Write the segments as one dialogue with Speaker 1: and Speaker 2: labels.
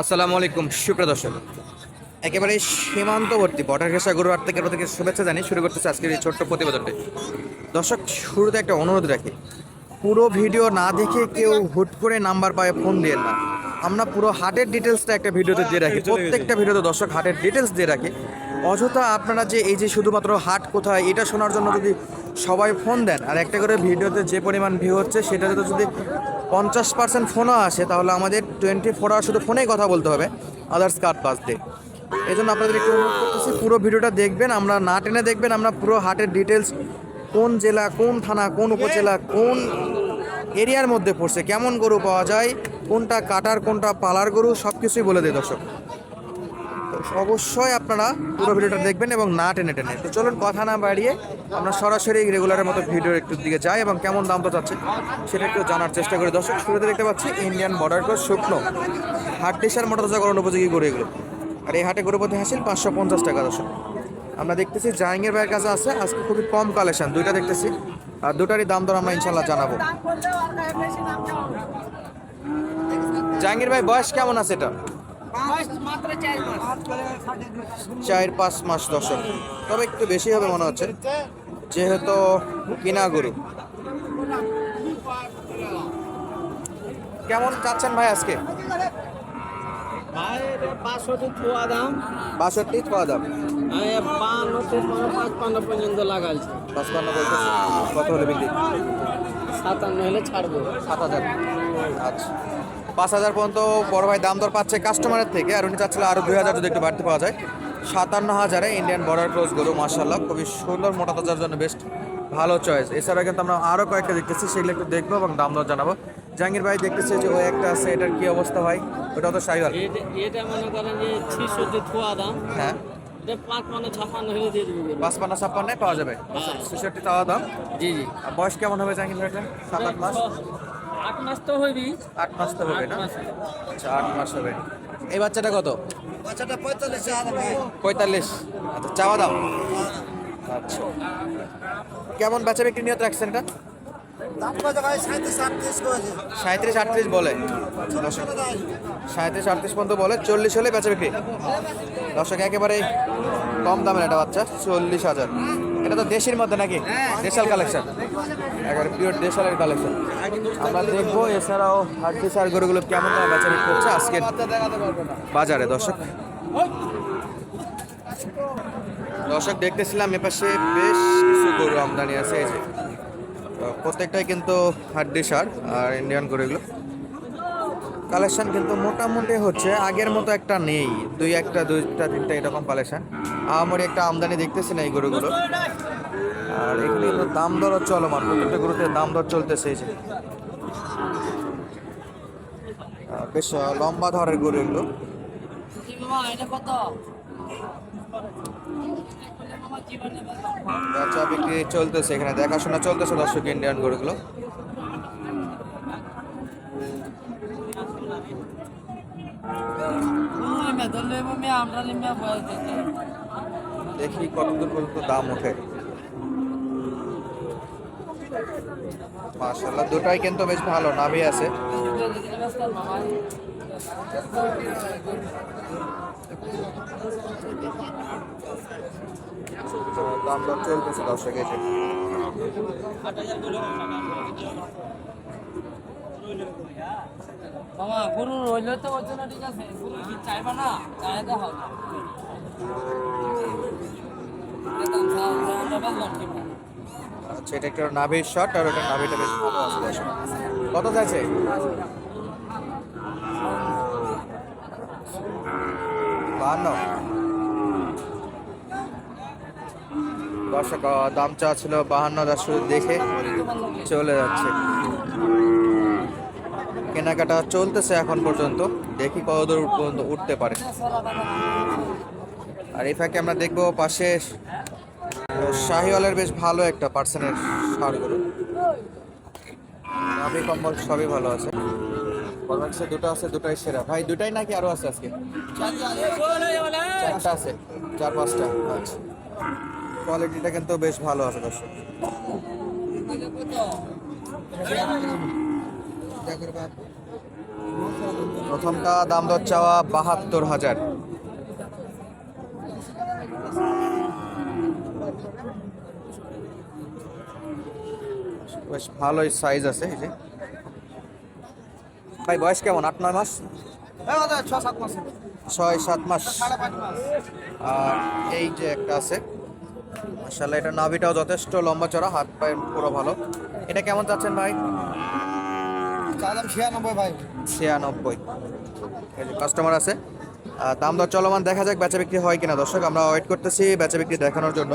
Speaker 1: আসসালামু আলাইকুম সুপ্রিয় দর্শক। একেবারে সীমান্তবর্তী বর্ডার ঘেঁষা গরু হাট থেকে থেকে শুভেচ্ছা জানিয়ে শুরু করতেছে আজকের এই ছোট্ট প্রতিবেদনটি। দর্শক শুরুতে একটা অনুরোধ রাখি। পুরো ভিডিও না দেখে কেউ হুট করে নাম্বার পায় ফোন দিয়ে না। আমরা পুরো হাটের ডিটেলসটা একটা ভিডিওতে দিয়ে রাখি। প্রত্যেকটা ভিডিওতে দর্শক হাটের ডিটেলস দিয়ে রাখি। অযথা আপনারা যে এই যে শুধুমাত্র হাট কোথায় এটা শোনার জন্য যদি সবাই ফোন দেন আর একটা করে ভিডিওতে যে পরিমাণ ভিউ হচ্ছে সেটাতে তো যদি পঞ্চাশ পার্সেন্ট ফোনও আসে, তাহলে আমাদের টোয়েন্টি ফোর আওয়ার শুধু ফোনেই কথা বলতে হবে আদার্স কার্ড পাস দিয়ে এই জন্য আপনাদের একটু অনুরোধ করতেছি, পুরো ভিডিওটা দেখবেন, আমরা না টেনে দেখবেন, আমরা পুরো হাটের ডিটেলস কোন জেলা, কোন থানা, কোন উপজেলা, কোন এরিয়ার মধ্যে পড়ছে, কেমন গরু পাওয়া যায়, কোনটা কাটার, কোনটা পালার গরু সব কিছুই বলে দেয় দর্শক। অবশ্যই আপনারা পুরো ভিডিওটা দেখবেন এবং না টেনে টেনে। তো চলুন কথা না বাড়িয়ে আমরা সরাসরি রেগুলারের মতো ভিডিওর একটু দিকে যাই এবং কেমন দাম তো চাচ্ছে সেটা একটু জানার চেষ্টা করি। দর্শক শুরুতে দেখতে পাচ্ছি ইন্ডিয়ান বর্ডার ক্রস শুকনো। হাট ডিসার মোটরজাকরণ উপযোগী গরু এগুলো। আর এই হাটে গরু প্রতি হাসিল পাঁচশো পঞ্চাশ টাকা দর্শক। আমরা দেখতেছি জাহাঙ্গীর ভাইয়ের কাছে আছে আজকে খুবই কম কালেকশন দুইটা দেখতেছি। আর দুটারই দাম দর আমরা ইনশাল্লাহ জানাব। জাহাঙ্গীর ভাই বয়স কেমন আছে এটা চার পাঁচ মাস দশক। তবে একটু বেশি হবে মনে হচ্ছে। যেহেতু কিনা গরু। কেমন চাচ্ছেন ভাই আজকে?
Speaker 2: দাম।
Speaker 1: বাষট্টি
Speaker 2: পাঁচপান্ন পর্যন্ত লাগাইছি।
Speaker 1: পাঁচপান্ন বলতেছে কত হলে বিক্রি?
Speaker 2: সাতান্ন হলে ছাড়বো।
Speaker 1: সাত হাজার। আচ্ছা। পাঁচ হাজার পর্যন্ত বড় ভাই দাম দর পাচ্ছে কাস্টমারের থেকে। আর উনি চাচ্ছিল আরও দুই হাজার যদি একটু বাড়তে পাওয়া যায়। সাতান্ন হাজারে ইন্ডিয়ান বর্ডার ক্লোজ গরু মার্শাল্লাহ খুবই সুন্দর মোটা তাজার জন্য বেস্ট ভালো চয়েস এছাড়া কিন্তু আমরা আরও কয়েকটা দেখতেছি সেগুলো একটু দেখব এবং দাম দর জানাব। জাহাঙ্গীর ভাই দেখতেছি যে ওই একটা আছে এটার কি অবস্থা ভাই? ওটা তো সাইবার।
Speaker 2: এটা মনে করেন যে ছিষট্টি থোয়া দাম।
Speaker 1: হ্যাঁ।
Speaker 2: পাঁচ মানে
Speaker 1: পাওয়া যাবে। ছেষট্টি চাওয়া দাম।
Speaker 2: জি জি।
Speaker 1: বয়স কেমন হবে জাহাঙ্গীর ভাইটা সাত আট মাস?
Speaker 2: আট মাস তো হইবি
Speaker 1: আট মাস তো হবে না? আচ্ছা আট মাস হবে। এই বাচ্চাটা কত?
Speaker 3: বাচ্চাটা পঁয়তাল্লিশ
Speaker 1: পঁয়তাল্লিশ। আচ্ছা চাওয়া দাম আচ্ছা। কেমন বেচা বিক্রি নিয়ত রাখছেন এটা?
Speaker 3: ভাই? সাঁত্রিশ আটত্রিশ
Speaker 1: বলে। সাঁত্রিশ আটত্রিশ পর্যন্ত বলে চল্লিশ হলে বেচা বিক্রি। দর্শক একেবারে কম দামের একটা বাচ্চা চল্লিশ হাজার। এটা তো দেশের মধ্যে নাকি? দেশাল কালেকশন একেবারে পিওর দেশালের কালেকশন আমরা দেখব এছাড়াও হাড্ডি সার গরুগুলো কেমন দামে হচ্ছে আজকের বাজারে। দর্শক দর্শক, দেখতেছিলাম এপাশে বেশ কিছু গরু আমদানি আছে। এই যে প্রত্যেকটাই কিন্তু হাড্ডি সার আর ইন্ডিয়ান গরুগুলো। কালেকশন কিন্তু মোটামুটি হচ্ছে আগের মতো একটা নেই। দুই একটা, দুইটা, তিনটা এরকম কালেকশন আমার একটা আমদানি দেখতেছি না এই গরুগুলো। আর এগুলো কিন্তু দাম দরও চলমান। প্রত্যেকটা গরুতে দাম দর চলতেছে এই বেশ লম্বা ধরের গরু এগুলো। বেচা বিক্রি চলতেছে এখানে, দেখাশোনা চলতেছে দর্শক ইন্ডিয়ান গরুগুলো।
Speaker 2: আমরা
Speaker 1: দেখি কতদূর পর্যন্ত দাম ওঠে। মাশাল্লাহ দুটাই কিন্তু বেশ ভালো, নাভি আছে। দাম দর চলতেছে দর্শক
Speaker 2: গরু রইলে তো ওর জন্য ঠিক আছে চাইবা না?
Speaker 1: আচ্ছা এটা একটা নাভির শট আর ওটা নাভিটা বেশ ভালো আছে কত চাইছে? বাহান্ন। দর্শক দাম চা ছিল বাহান্ন দশ দেখে চলে যাচ্ছে। কেনাকাটা চলতেছে এখন পর্যন্ত। দেখি কতদূর পর্যন্ত উঠতে পারে। আর এই ফাঁকে আমরা দেখব পাশে শাহিওয়ালের বেশ ভালো একটা পার্সেন্টের সার গরু। নাভি কম্বল, সবই ভালো আছে। কলম্যাক্সে দুটো আছে, দুটাই সেরা। ভাই, দুটাই নাকি আরও আছে আজকে? চারটা আছে, চার, পাঁচটা। আচ্ছা। কোয়ালিটিটা কিন্তু বেশ ভালো আছে দর্শক। প্রথমটা দাম দর চাওয়া বাহাত্তর হাজার। বেশ ভালোই সাইজ আছে এই যে। ভাই, বয়স কেমন? আট, নয় মাস? ছয়, সাত মাস। আর এই যে একটা আছে মাসাল্লাহ এটা নাভিটাও যথেষ্ট লম্বা চড়া হাত পায়ে পুরো ভালো। এটা কেমন চাচ্ছেন ভাই?
Speaker 3: ছিয়ানব্বই ভাই।
Speaker 1: ছিয়ানব্বই। কাস্টমার আছে। দাম দর চলমান দেখা যাক বেচা বিক্রি হয় কিনা। দর্শক, আমরা ওয়েট করতেছি বেচা বিক্রি দেখানোর জন্য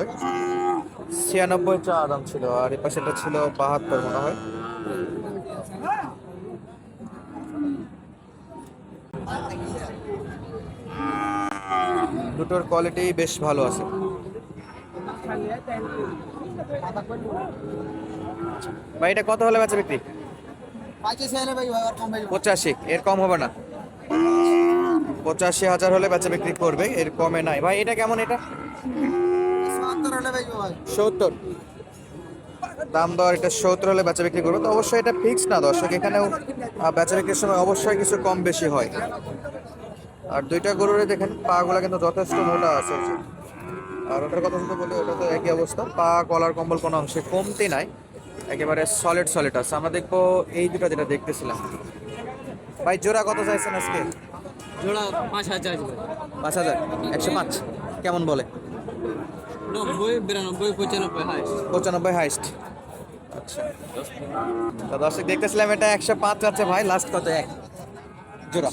Speaker 1: ছিয়ানব্বই চা দাম ছিল আর এই পাশেটা ছিল বাহাত্তর মনে হয়। দুটোর কোয়ালিটি বেশ ভালো আছে। ভাই, এটা কত হলে বেচা বিক্রি?
Speaker 3: পঁচিশ
Speaker 1: এর কম হবে না। পঁচাশি হাজার হলে বেচা বিক্রি করবে এর কমে নাই। ভাই এটা কেমন এটা?
Speaker 3: সত্তর
Speaker 1: দাম দর এটা সত্তর হলে বেচা বিক্রি করবে। তো অবশ্যই এটা ফিক্স না দর্শক এখানেও বেচা বিক্রির সময় অবশ্যই কিছু কম বেশি হয়। আর দুইটা গরুরে দেখেন পাগুলা কিন্তু যথেষ্ট মোটা আছে। আর ওটার কথা শুধু বলি ওটা তো একই অবস্থা। পা কলার কম্বল কোনো অংশে কমতি নাই। একেবারে সলিড সলিড আছে। আমরা দেখব এই দুটো যেটা দেখতেছিলাম। ভাই জোড়া কত চাইছেন আজকে?
Speaker 2: জোড়া পাঁচ হাজার
Speaker 1: পাঁচ হাজার? একশো পাঁচ। কেমন বলে?
Speaker 2: নব্বই বিরানব্বই পঁচানব্বই হাই
Speaker 1: পঁচানব্বই হাইস্ট আচ্ছা। তো দর্শক দেখতেছিলাম এটা একশো পাঁচ আছে ভাই লাস্ট কত? এক। জোড়া।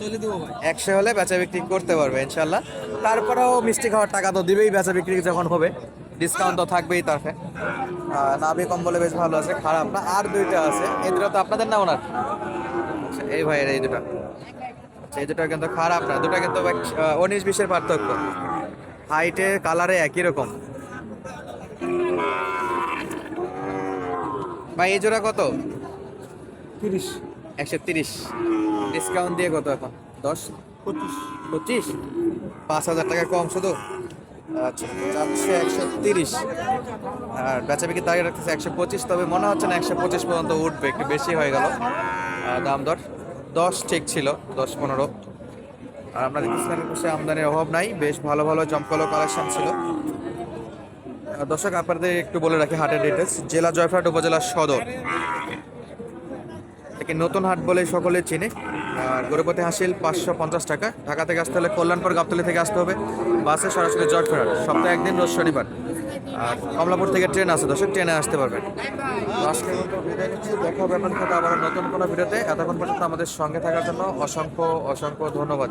Speaker 1: একশো হলে বেচা বিক্রি করতে পারবে ইনশাল্লাহ তারপরেও মিষ্টি খাওয়ার টাকা তো দিবেই বেচা বিক্রি যখন হবে। ডিসকাউন্ট তো থাকবেই তারপরে নাভি কম্বলে বেশ ভালো আছে খারাপ না আর দুইটা আছে। এই দুটো তো আপনাদের না ওনার? আচ্ছা, এই ভাইয়ের এই দুটো। আচ্ছা, এই দুটো কিন্তু খারাপ না দুটো কিন্তু উনিশ বিশের পার্থক্য। হাইটে কালারে একই রকম। ভাই এই জোড়া কত?
Speaker 3: তিরিশ।
Speaker 1: একশো তিরিশ। ডিসকাউন্ট দিয়ে কত এখন? দশ?
Speaker 3: পঁচিশ।
Speaker 1: পঁচিশ? পাঁচ হাজার টাকা কম শুধু? আচ্ছা যাচ্ছে একশো তিরিশ। আর বেচা বিক্রি তারিখ রাখতেছে একশো পঁচিশ, তবে মনে হচ্ছে না একশো পঁচিশ পর্যন্ত উঠবে, একটু বেশি হয়ে গেল। দাম দর, দশ ঠিক ছিল, দশ পনেরো। আর দেখতেছিলাম পাশে আমদানির অভাব নাই, বেশ ভালো ভালো জমকালো কালেকশন ছিল। দর্শক, আপনাদের একটু বলে রাখি হাটের ডিটেলস জেলা জয়ফ্রাট উপজেলা সদর। একে নতুন হাট বলে সকলে চেনে। আর গরুপতি হাসিল পাঁচশো পঞ্চাশ টাকা। ঢাকা থেকে আসতে হলে কল্যাণপুর, গাবতলি থেকে আসতে হবে। বাসে সরাসরি জয়ফেরার সপ্তাহে একদিন, রোজ শনিবার। আর কমলাপুর থেকে ট্রেন আছে, দর্শক, ট্রেনে আসতে পারবেন। মতো বিদায় নিচ্ছি। দেখা হবে আপনার আবার নতুন কোনো ভিডিওতে। এতক্ষণ পর্যন্ত আমাদের সঙ্গে থাকার জন্য অসংখ্য অসংখ্য ধন্যবাদ।